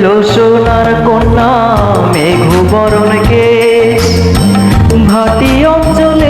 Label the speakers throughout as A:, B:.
A: ছিল সোনার কন্যা মেঘু মেঘুবরণকে ভাটি অঞ্চলে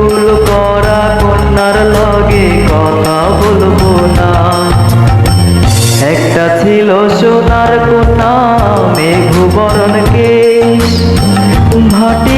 A: মেঘবরণ কেশ ভাটি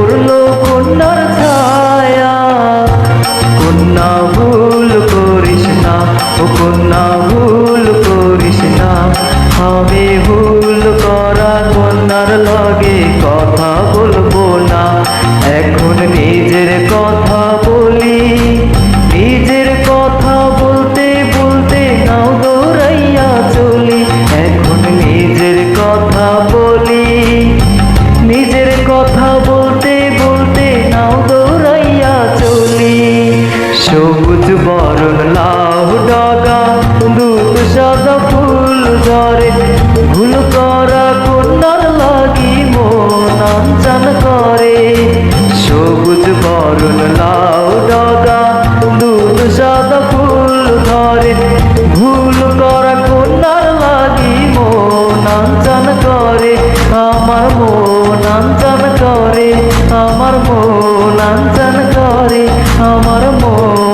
A: সবুজ বরণ, লাউ ডগা দুধ সাদা ফুল ধরে ভুল করা কন্যার লাগি মন করে। সবুজ বরণ, লাউ ডগা দুধ সাদা ফুল ধরে ভুল করা কন্যার লাগি মন করে। আমার মন আঞ্চান করে, আমার মন আঞ্চান করে। আমার মন।